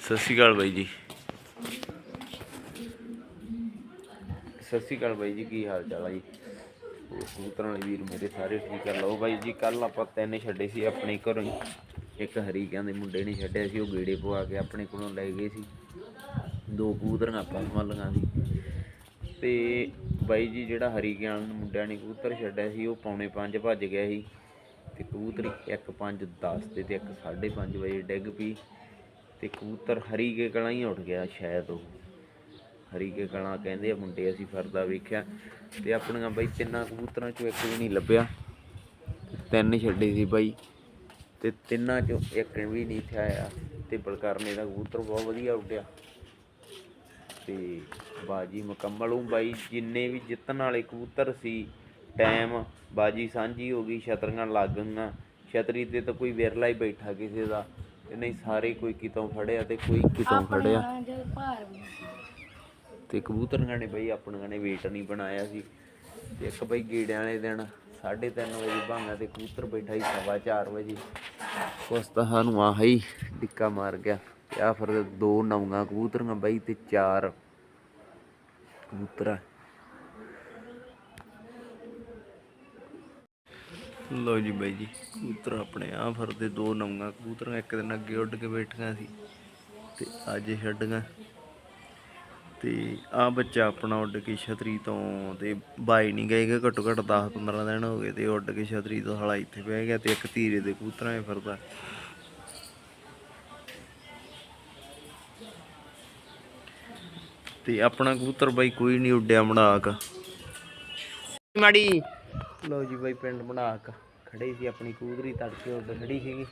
ਸਤਿ ਸ਼੍ਰੀ ਅਕਾਲ ਬਾਈ ਜੀ। ਸਤਿ ਸ਼੍ਰੀ ਅਕਾਲ ਬਾਈ ਜੀ, ਕੀ ਹਾਲ ਚਾਲ ਆ ਜੀ? ਕਬੂਤਰਾਂ ਵਾਲੇ ਵੀਰ ਮੇਰੇ ਸਾਰੇ ਠੀਕ ਆ। ਲਓ ਬਾਈ ਜੀ ਕੱਲ ਆਪਾਂ ਤਿੰਨ ਛੱਡੇ ਸੀ ਆਪਣੇ ਘਰੋਂ ਹੀ। ਇੱਕ ਹਰੀਕਿਆਂ ਦੇ ਮੁੰਡੇ ਨੇ ਛੱਡਿਆ ਸੀ, ਉਹ ਗੇੜੇ ਪਵਾ ਕੇ ਆਪਣੇ ਕੋਲੋਂ ਲੈ ਗਏ ਸੀ। ਦੋ ਕਬੂਤਰਾਂ ਆਪਾਂ ਸੰਭਾਲੀਆਂ ਸੀ ਤੇ ਬਾਈ ਜੀ, ਜਿਹੜਾ ਹਰੀ ਗਿਆਨ ਮੁੰਡਿਆਂ ਨੇ ਕਬੂਤਰ ਛੱਡਿਆ ਸੀ, ਉਹ ਪੌਣੇ 5 ਭੱਜ ਗਿਆ ਸੀ। ਤੇ ਕਬੂਤਰ ਇੱਕ 5 10 ਤੇ ਤੇ ਇੱਕ 5:30 ਵਜੇ ਡਿੱਗ ਪਈ। ਤੇ ਕਬੂਤਰ ਹਰੀ ਕੇ ਕਲਾਂ ਹੀ ਉੱਠ ਗਿਆ ਸ਼ਾਇਦ ਉਹ। ਹਰੀ ਕੇ ਕਲਾਂ ਕਹਿੰਦੇ ਆ ਮੁੰਡੇ ਅਸੀਂ ਫਰਦਾ ਵੇਖਿਆ ਤੇ ਆਪਣੀਆਂ ਬਾਈ ਤਿੰਨਾਂ ਕਬੂਤਰਾਂ ਚੋਂ ਇੱਕ ਵੀ ਨਹੀਂ ਲੱਭਿਆ। ਤਿੰਨ ਛੱਡੇ ਸੀ ਬਾਈ ਤੇ ਤਿੰਨਾਂ ਚੋਂ ਇੱਕ ਵੀ ਨਹੀਂ ਇੱਥੇ ਆਇਆ ਤੇ ਬਲਕਰਨੇ ਦਾ ਕਬੂਤਰ ਬਹੁਤ ਵਧੀਆ ਉੱਡਿਆ। ਤੇ ਬਾਜੀ ਮੁਕੰਮਲ ਉਹ ਬਾਈ, ਜਿੰਨੇ ਵੀ ਜਿੱਤਣ ਵਾਲੇ ਕਬੂਤਰ ਸੀ, ਟਾਈਮ ਬਾਜੀ ਸਾਂਝੀ ਹੋ ਗਈ, ਛਤਰੀਆਂ ਲੱਗ ਗਈਆਂ। ਛਤਰੀ ਤੇ ਤਾਂ ਕੋਈ ਵਿਰਲਾ ਹੀ ਬੈਠਾ ਕਿਸੇ ਦਾ। ਨਹੀਂ ਸਾਰੇ ਕੋਈ ਕਿਤੋਂ ਫੜਿਆ ਤੇ ਕੋਈ ਕਿਤੋਂ ਫੜਿਆ ਜਦ ਭਾਰ ਵੀ ਤੇ ਕਬੂਤਰਾਂ ਨੇ ਬਈ ਆਪਣੀਆਂ ਨੇ ਵੇਟ ਨਹੀਂ ਬਣਾਇਆ ਸੀ। ਤੇ ਇੱਕ ਬਈ ਗੇੜਿਆਂ ਵਾਲੇ ਦਿਨ 3:30 ਵਜੇ ਭਾਂਗਾ ਤੇ ਕਬੂਤਰ ਬੈਠਾ ਹੀ ਸਵਾ ਚਾਰ ਵਜੇ। ਉਸ ਤਾਂ ਸਾਨੂੰ ਆਹ ਹੀ ਡਿੱਕਾ ਮਾਰ ਗਿਆ। ਤੇ ਆ ਫਿਰ ਦੋ ਨਵੀਆਂ ਕਬੂਤਰੀਆਂ ਬਈ ਤੇ ਚਾਰ ਕਬੂਤਰ। ਲੋ ਜੀ ਬਾਈ ਜੀ, ਕਬੂਤਰ ਆਪਣੇ ਆ ਫਿਰਦੇ ਦੋ ਨਵੀਆਂ ਕਬੂਤਰਾਂ, ਇੱਕ ਦਿਨ ਅੱਗੇ ਉੱਡ ਕੇ ਬੈਠੀਆਂ ਸੀ ਤੇ ਅੱਜ ਛੱਡੀਆਂ। ਤੇ ਆ ਬੱਚਾ ਆਪਣਾ ਉੱਡ ਕੇ ਛਤਰੀ ਤੋਂ ਤੇ ਬਾਈ ਨਹੀਂ ਗਏ ਘੱਟੋ ਘੱਟ 10 15 ਦਿਨ ਹੋ ਗਏ ਤੇ ਉੱਡ ਕੇ ਛਤਰੀ ਤੋਂ ਹਲਾ ਇੱਥੇ ਬਹਿ ਗਿਆ ਤੇ ਇੱਕ ਧੀਰੇ ਦੇ ਕਬੂਤਰਾਂ 'ਚ ਫਰਦਾ ਤੇ ਆਪਣਾ ਕਬੂਤਰ ਬਾਈ ਕੋਈ ਨਹੀਂ ਉੱਡਿਆ ਮੜਾਕ। ਮਾੜੀ ਲਓ ਜੀ ਬਾਈ ਪਿੰਡ ਬਣਾ ਕੇ ਖੜੇ ਸੀ ਆਪਣੀ ਕਬੂਤਰੀ ਤੜਕੇ ਉੱਡ ਖੜੀ ਸੀਗੀ।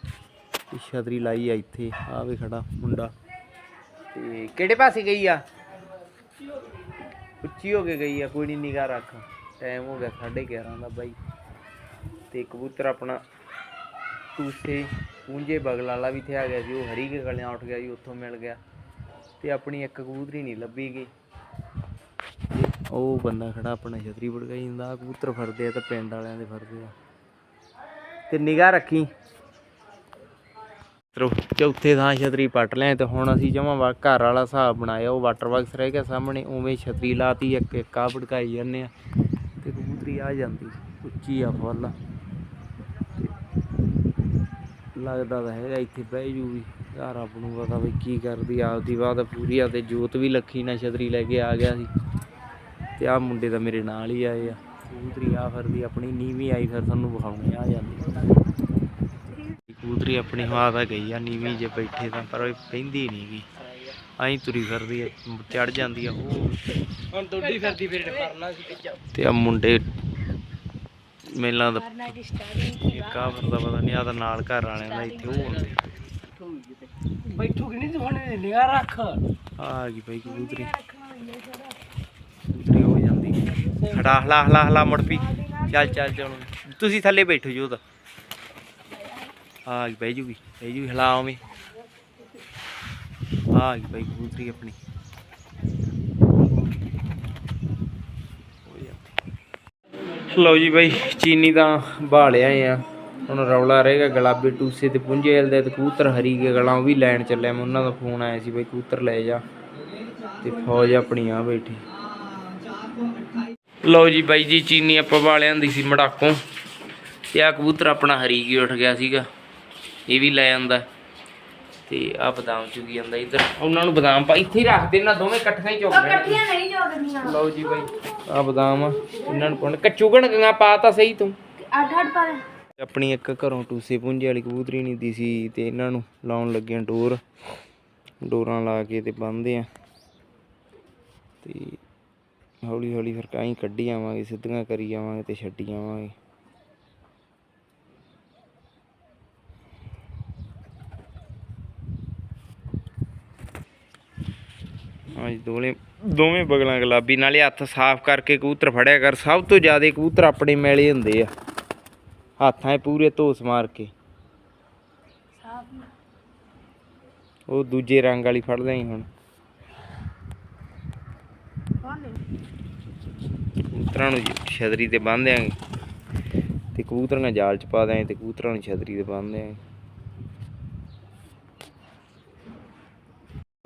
ਤੇ ਛਤਰੀ ਲਾਈ ਆ ਇੱਥੇ ਆ ਵੀ ਖੜਾ ਮੁੰਡਾ। ਤੇ ਕਿਹੜੇ ਪਾਸੇ ਗਈ ਆ? ਉੱਚੀ ਹੋ ਕੇ ਗਈ ਆ, ਕੋਈ ਨਹੀਂ ਨਿਗਾਹ ਰੱਖ। ਟਾਈਮ ਹੋ ਗਿਆ 11:30 ਦਾ ਬਾਈ। ਤੇ ਕਬੂਤਰ ਆਪਣਾ ਟੂਸੇ ਪੂੰਜੇ ਬਗਲ ਵਾਲਾ ਵੀ ਇੱਥੇ ਆ ਗਿਆ ਜੀ ਉਹ ਹਰੀ ਕੇ ਗਲਿਆਂ ਉੱਠ ਗਿਆ ਜੀ, ਉੱਥੋਂ ਮਿਲ ਗਿਆ। ਤੇ ਆਪਣੀ ਇੱਕ ਕਬੂਤਰੀ ਨਹੀਂ ਲੱਭੀ ਗਈ। ਉਹ ਬੰਦਾ ਖੜਾ ਆਪਣਾ ਛਤਰੀ ਬੜਕਾਈ ਜਾਂਦਾ, ਆਹ ਕਬੂਤਰ ਫੜਦੇ ਆ ਤਾਂ ਪਿੰਡ ਵਾਲਿਆਂ ਦੇ ਫੜਦੇ ਆ। ਤੇ ਨਿਗਾਹ ਰੱਖੀ। ਤਰੋ ਚੌਥੇ ਥਾਂ ਛਤਰੀ ਪੱਟ ਲਿਆ ਤੇ ਹੁਣ ਅਸੀਂ ਜਮਾ ਘਰ ਵਾਲਾ ਹਿਸਾਬ ਬਣਾਇਆ, ਉਹ ਵਾਟਰ ਬਾਕਸ ਰਹਿ ਗਿਆ ਸਾਹਮਣੇ, ਉਵੇਂ ਛਤਰੀ ਲਾਤੀ, ਇੱਕ ਇੱਕ ਆ ਭੜਕਾਈ ਜਾਂਦੇ ਆ। ਤੇ ਕਬੂਤਰੀ ਆ ਜਾਂਦੀ, ਉੱਚੀ ਆ ਫੁੱਲ। ਲੱਗਦਾ ਤਾਂ ਹੈਗਾ ਇੱਥੇ ਬਹਿ ਜੂ ਵੀ ਘਰ ਆਪ ਨੂੰ ਪਤਾ ਵੀ ਕੀ ਕਰਦੀ, ਆਪਦੀ ਬਾਤ ਪੂਰੀ ਆ, ਤੇ ਜੋਤ ਵੀ ਲੱਖੀ ਨਾਲ ਛਤਰੀ ਲੈ ਕੇ ਆ ਗਿਆ ਸੀ। ਤੇ ਆ ਮੁੰਡੇ ਤਾਂ ਮੇਰੇ ਨਾਲ ਹੀ ਆਏ ਆ। ਕਬੂਤਰੀ ਆ ਫਿਰਦੀ ਆਪਣੀ ਨੀਵੀਂ ਆਈ ਫਿਰ ਤੁਹਾਨੂੰ ਵਿਖਾਉਣੇ ਆ ਜਾਂਦੀ। ਕਬੂਤਰੀ ਆਪਣੀ ਹਵਾ ਤਾਂ ਗਈ ਆ ਨੀਵੀਂ ਜੇ ਬੈਠੇ ਤਾਂ ਪਰ ਉਹ ਪੈਂਦੀ ਨਹੀਂ ਐਂ ਤੁਰੀ ਫਿਰਦੀ ਆ ਚੜ ਜਾਂਦੀ ਆ। ਉਹ ਹੁਣ ਦੁੱਡੀ ਫਿਰਦੀ ਫਿਰ ਪਰਨਾ ਸੀ ਤੇ ਤੇ ਆ ਮੁੰਡੇ ਮੇਲਾਂ ਦਾ ਕਰਨਾ ਦੀ ਇੱਕ ਆ ਫਿਰਦਾ ਪਤਾ ਨਹੀਂ ਆ ਤਾਂ ਨਾਲ ਘਰ ਵਾਲਿਆਂ ਦਾ ਇੱਥੇ ਉਹ ਹੁੰਦੇ। ਬੈਠੂ ਕਿ ਨਹੀਂ ਤੂੰ ਹੁਣ ਨਿਗਾਹ ਰੱਖ। ਆ ਗਈ ਭਾਈ ਕਬੂਤਰੀ। ਖੜਾ ਹਲਾ ਹਲਾ ਹਲਾ ਮੁੜ ਪੀ। ਚੱਲ ਚੱਲ ਚੱਲ। ਤੁਸੀਂ ਥੱਲੇ ਬੈਠੋ ਜੋ ਤਾਂ। ਆ ਬਹਿ ਜੂਗੀ ਬਹਿ ਜੂਗੀ ਹਲਾਓਵੇਂ ਆ ਗਈ ਭਾਈ ਕਬੂਤਰੀ ਆਪਣੀ। ਲਓ ਜੀ ਬਾਈ, ਚੀਨੀ ਤਾਂ ਬਾਲਿਆ ਆ। ਹੁਣ ਰੌਲਾ ਰਹੇਗਾ ਗੁਲਾਬੀ ਟੂਸੇ ਤੇ ਪੁੰਜੇ ਹਲਦੇ ਤੇ ਕਬੂਤਰ ਹਰੀ ਕੇ ਗਲਾਂ, ਉਹ ਵੀ ਲੈਣ ਚੱਲਿਆ ਮੈਂ, ਉਹਨਾਂ ਦਾ ਫੋਨ ਆਇਆ ਸੀ ਬਾਈ, ਕਬੂਤਰ ਲੈ ਜਾ। ਤੇ ਫੌਜ ਆਪਣੀ ਆ ਬੈਠੀ। ਲਓ ਜੀ ਬਾਈ ਜੀ ਚੀਨੀ ਆਪਾਂ ਵਾਲਿਆਂ ਦੀ ਸੀ ਮੜਾਕੋਂ। ਤੇ ਆ ਕਬੂਤਰ ਆਪਣਾ ਹਰੀ ਕੇ ਉੱਠ ਗਿਆ ਸੀਗਾ। ਇਹ ਵੀ ਲੈ ਜਾਂਦਾ ਤੇ ਆ ਬਦਾਮ ਚੁਗੀ ਜਾਂਦਾ ਇੱਧਰ। ਉਹਨਾਂ ਨੂੰ ਬਦਾਮ ਪਾ ਇੱਥੇ ਹੀ ਰੱਖ ਦੇ ਨਾ ਦੋਵੇਂ ਇਕੱਠੀਆਂ ਹੀ ਚੁੱਕ ਲੈਣ ਇਕੱਠੀਆਂ ਨਹੀਂ ਜੋੜਨੀਆਂ ਲਓ ਜੀ ਬਾਈ ਆ ਬਦਾਮ ਆ। ਇਹਨਾਂ ਨੂੰ ਪਾਉਣ। ਕੱਚੂਗਣ ਗੰਗਾ ਪਾ ਤਾਂ ਸਹੀ ਤੂੰ। ਅੱਡ ਅੱਡ ਪਾ। ਆਪਣੀ ਇੱਕ ਘਰੋਂ ਟੂਸੇ ਪੁੰਜੇ ਵਾਲੀ ਕਬੂਤਰੀ ਨਹੀਂ ਦੀ ਸੀ ਤੇ ਇਹਨਾਂ ਨੂੰ ਲਾਉਣ ਲੱਗਿਆ ਡੋਰ। ਡੋਰਾਂ ਲਾ ਕੇ ਤੇ ਬੰਨਦੇ ਆ। ਤੇ ਹੌਲੀ ਹੌਲੀ ਫਿਰ ਕਾਈ ਕੱਢੀ ਆਵਾਂਗੇ ਸਿੱਧੀਆਂ ਕਰੀ ਜਾਵਾਂਗੇ ਤੇ ਛੱਡੀ ਆਵਾਂਗੇ। ਹਾਂਜੀ ਦੋਵੇਂ ਦੋਵੇਂ ਬਗਲਾਂ ਗੁਲਾਬੀ ਨਾਲੇ ਹੱਥ ਸਾਫ਼ ਕਰਕੇ ਕਬੂਤਰ ਫੜਿਆ ਕਰ ਸਭ ਤੋਂ ਜ਼ਿਆਦਾ ਕਬੂਤਰ ਆਪਣੇ ਮੈਲੇ ਹੁੰਦੇ ਆ। ਹੱਥਾਂ 'ਚ ਪੂਰੇ ਧੋਸ ਮਾਰ ਕੇ। ਉਹ ਦੂਜੇ ਰੰਗ ਵਾਲੀ ਫੜ ਲਈ ਹੁਣ ਕੌਣ ਨੇ ਕਬੂਤਰਾਂ ਨੂੰ ਛਤਰੀ ਤੇ ਬੰਨ੍ਹ ਦਿਆਂਗੇ। ਤੇ ਕਬੂਤਰਾਂ ਜਾਲ 'ਚ ਪਾ ਦਿਆਂਗੇ ਤੇ ਕਬੂਤਰਾਂ ਨੂੰ ਛਤਰੀ ਤੇ ਬੰਨ੍ਹ ਦਿਆਂਗੇ।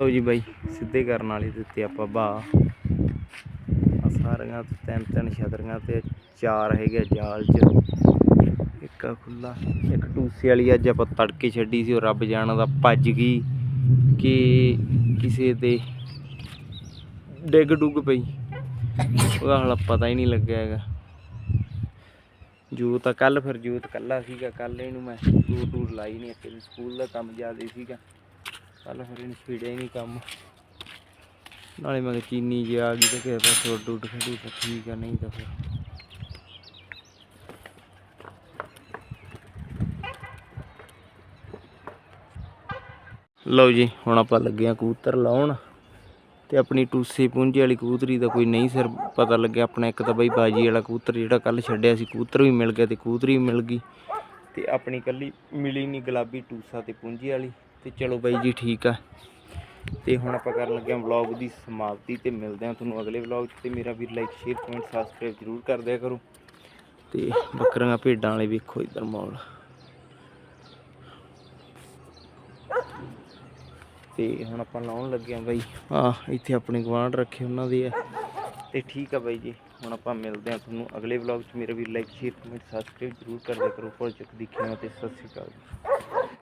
ਲਓ ਜੀ ਬਾਈ, ਸਿੱਧੇ ਕਰਨ ਵਾਲੀ ਉੱਤੇ ਆਪਾਂ ਬਾ। ਆ ਸਾਰੀਆਂ ਤਿੰਨ ਤਿੰਨ ਛਤਰੀਆਂ ਤੇ ਚਾਰ ਹੈਗੇ ਆ ਜਾਲ 'ਚ। ਇੱਕ ਆ ਖੁੱਲਾ ਇੱਕ ਟੂਸੇ ਵਾਲੀ ਅੱਜ ਆਪਾਂ ਤੜਕੇ ਛੱਡੀ ਸੀ, ਉਹ ਰੱਬ ਜਾਣਦਾ ਭੱਜ ਗਈ। ਕਿ ਕਿਸੇ ਦੇ ਡਿੱਗ ਡੁੱਗ ਪਈ। ਉਹਦਾ ਹਾਲਾ ਪਤਾ ਹੀ ਨਹੀਂ ਲੱਗਿਆ ਹੈਗਾ। ਜੂਤ ਤਾਂ ਕੱਲ ਫਿਰ ਜੂਤ ਕੱਲਾ ਸੀਗਾ ਕੱਲ ਇਹਨੂੰ ਮੈਂ ਦੂਰ ਟੂਰ ਲਾਈ ਨਹੀਂ ਕਿ ਸਕੂਲ ਦਾ ਕੰਮ ਜ਼ਿਆਦਾ ਸੀਗਾ। ਕੱਲ ਫਿਰ ਇਹਨੂੰ ਛੇੜਿਆ ਹੀ ਨਹੀਂ ਕੰਮ। ਨਾਲੇ ਮੈਂ ਕਿਹਾ ਚੀਨੀ ਜੇ ਆ ਗਈ ਤੇ ਕਿਸੇ ਪਾਸੇ ਉੱਡ ਉੱਡ ਖੜੀ ਤਾਂ ਠੀਕ ਆ, ਨਹੀਂ ਤਾਂ ਫਿਰ। ਲਓ ਜੀ, ਹੁਣ ਆਪਾਂ ਲੱਗੇ ਆ ਕਬੂਤਰ ਲਾਉਣ। ਤੇ ਆਪਣੀ ਟੂਸੇ ਪੁੰਜੇ ਵਾਲੀ ਕਬੂਤਰੀ ਦਾ ਕੋਈ ਨਹੀਂ ਸਿਰ ਪਤਾ ਲੱਗਿਆ। ਆਪਣਾ ਇੱਕ ਤਾਂ ਬਈ ਬਾਜੀ ਵਾਲਾ ਕਬੂਤਰ ਜਿਹੜਾ ਕੱਲ ਛੱਡਿਆ ਸੀ, ਕਬੂਤਰ ਵੀ ਮਿਲ ਗਿਆ ਤੇ ਕਬੂਤਰੀ ਵੀ ਮਿਲ ਗਈ। ਤੇ ਆਪਣੀ ਕੱਲੀ ਮਿਲੀ ਨਹੀਂ ਗੁਲਾਬੀ ਟੂਸਾ ਤੇ ਪੁੰਜੀ ਵਾਲੀ। ਤੇ ਚਲੋ ਬਾਈ ਜੀ ਠੀਕ ਆ। ਤੇ ਹੁਣ ਆਪਾਂ ਕਰਨ ਲੱਗੇ ਹਾਂ ਵਲੌਗ ਦੀ ਸਮਾਪਤੀ ਤੇ ਮਿਲਦੇ ਹਾਂ ਤੁਹਾਨੂੰ ਅਗਲੇ ਵਲੌਗ 'ਚ। ਤੇ ਮੇਰਾ ਵੀ ਲਾਈਕ ਸ਼ੇਅਰ ਕਮੈਂਟ ਸਬਸਕ੍ਰਾਈਬ ਜ਼ਰੂਰ ਕਰ ਦਿਆ ਕਰੋ। ਤੇ ਬੱਕਰੀਆਂ ਭੇਡਾਂ ਵਾਲੇ ਵੇਖੋ ਇਧਰ ਮਾਹੌਲ। ਤੇ ਹੁਣ ਆਪਾਂ ਲਾਉਣ ਲੱਗੇ ਆਂ ਬਾਈ। ਆ ਇੱਥੇ ਆਪਣੇ ਗਵਾਂਢ ਰੱਖੇ ਉਹਨਾਂ ਦੇ ਆ ਤੇ ਠੀਕ ਆ ਬਾਈ ਜੀ, ਹੁਣ ਆਪਾਂ ਮਿਲਦੇ ਹਾਂ ਤੁਹਾਨੂੰ ਅਗਲੇ ਵਲੌਗ 'ਚ। ਮੇਰਾ ਵੀ ਲਾਈਕ ਸ਼ੇਅਰ ਕਮੈਂਟ ਸਬਸਕ੍ਰਾਈਬ ਜ਼ਰੂਰ ਕਰਦੇ ਦਿਆ ਕਰੋ। ਫੁੱਲ ਚੱਕ ਤੇ ਸਤਿ ਸ਼੍ਰੀ ਅਕਾਲ। ਜੀ